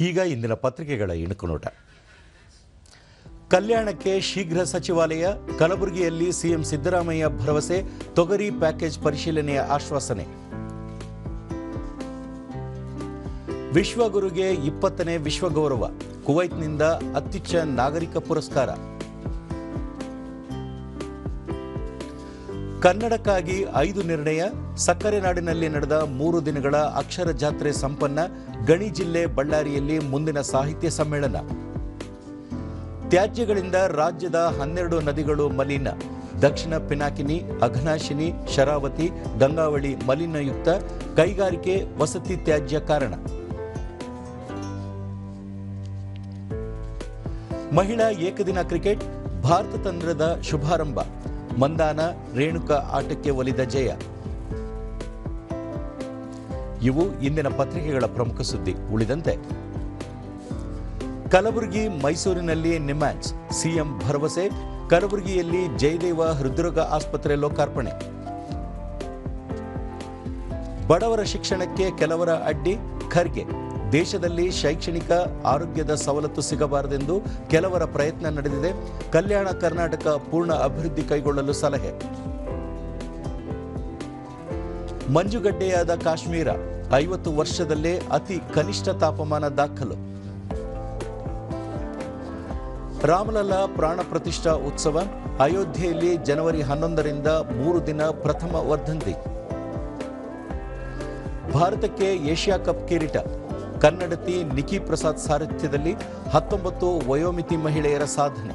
ಈಗ ಇಂದಿನ ಪತ್ರಿಕೆಗಳ ಇಣುಕು ನೋಟ ಕಲ್ಯಾಣಕ್ಕೆ ಶೀಘ್ರ ಸಚಿವಾಲಯ, ಕಲಬುರಗಿಯಲ್ಲಿ ಸಿಎಂ ಸಿದ್ದರಾಮಯ್ಯ ಭರವಸೆ, ತೊಗರಿ ಪ್ಯಾಕೇಜ್ ಪರಿಶೀಲನೆಯ ಆಶ್ವಾಸನೆ. ವಿಶ್ವಗುರುಗೆ ಇಪ್ಪತ್ತನೇ ವಿಶ್ವಗೌರವ, ಕುವೈತ್ನಿಂದ ಅತ್ಯುಚ್ಚ ನಾಗರಿಕ ಪುರಸ್ಕಾರ. ಕನ್ನಡಕ್ಕಾಗಿ ಐದು ನಿರ್ಣಯ, ಸಕ್ಕರೆ ನಾಡಿನಲ್ಲಿ ನಡೆದ ಮೂರು ದಿನಗಳ ಅಕ್ಷರ ಜಾತ್ರೆ ಸಂಪನ್ನ ಗಣಿ ಜಿಲ್ಲೆ ಬಳ್ಳಾರಿಯಲ್ಲಿ ಮುಂದಿನ ಸಾಹಿತ್ಯ ಸಮ್ಮೇಳನ. ತ್ಯಾಜ್ಯಗಳಿಂದ ರಾಜ್ಯದ ಹನ್ನೆರಡು ನದಿಗಳು ಮಲಿನ. ದಕ್ಷಿಣ ಪಿನಾಕಿನಿ, ಅಘನಾಶಿನಿ, ಶರಾವತಿ, ಗಂಗಾವಳಿ ಮಲಿನಯುಕ್ತ ಕೈಗಾರಿಕೆ ವಸತಿ ತ್ಯಾಜ್ಯ ಕಾರಣ. ಮಹಿಳಾ ಏಕದಿನ ಕ್ರಿಕೆಟ್, ಭಾರತ ತಂಡದ ಶುಭಾರಂಭ. ಮಂದಾನ, ರೇಣುಕಾ ಆಟಕ್ಕೆ ಒಲಿದ ಜಯ. ಇವು ಇಂದಿನ ಪತ್ರಿಕೆಗಳ ಪ್ರಮುಖ ಸುದ್ದಿ, ಉಳಿದಂತೆ. ಕಲಬುರಗಿ, ಮೈಸೂರಿನಲ್ಲಿ ನಿಮ್ಯಾಚ್, ಸಿಎಂ ಭರವಸೆ, ಕಲಬುರಗಿಯಲ್ಲಿ ಜಯದೇವ ಹೃದ್ರೋಗ ಆಸ್ಪತ್ರೆ ಲೋಕಾರ್ಪಣೆ. ಬಡವರ ಶಿಕ್ಷಣಕ್ಕೆ ಕೆಲವರ ಅಡ್ಡಿ, ಖರ್ಗೆ. ದೇಶದಲ್ಲಿ ಶೈಕ್ಷಣಿಕ ಆರೋಗ್ಯದ ಸವಲತ್ತು ಸಿಗಬಾರದೆಂದು ಕೆಲವರ ಪ್ರಯತ್ನ ನಡೆದಿದೆ. ಕಲ್ಯಾಣ ಕರ್ನಾಟಕ ಪೂರ್ಣ ಅಭಿವೃದ್ಧಿ ಕೈಗೊಳ್ಳಲು ಸಲಹೆ. ಮಂಜುಗಡ್ಡೆಯಾದ ಕಾಶ್ಮೀರ, ಐವತ್ತು ವರ್ಷದಲ್ಲೇ ಅತಿ ಕನಿಷ್ಠ ತಾಪಮಾನ ದಾಖಲು. ರಾಮಲಲ್ಲಾ ಪ್ರಾಣ ಪ್ರತಿಷ್ಠಾ ಉತ್ಸವ, ಅಯೋಧ್ಯೆಯಲ್ಲಿ ಜನವರಿ ಹನ್ನೊಂದರಿಂದ ಮೂರು ದಿನ ಪ್ರಥಮ ವರ್ಧಂತಿ. ಭಾರತಕ್ಕೆ ಏಷ್ಯಾ ಕಪ್ ಕಿರೀಟ. ಕನ್ನಡತಿ ನಿಖಿ ಪ್ರಸಾದ್ ಸಾರಥ್ಯದಲ್ಲಿ ಹತ್ತೊಂಬತ್ತು ವಯೋಮಿತಿ ಮಹಿಳೆಯರ ಸಾಧನೆ.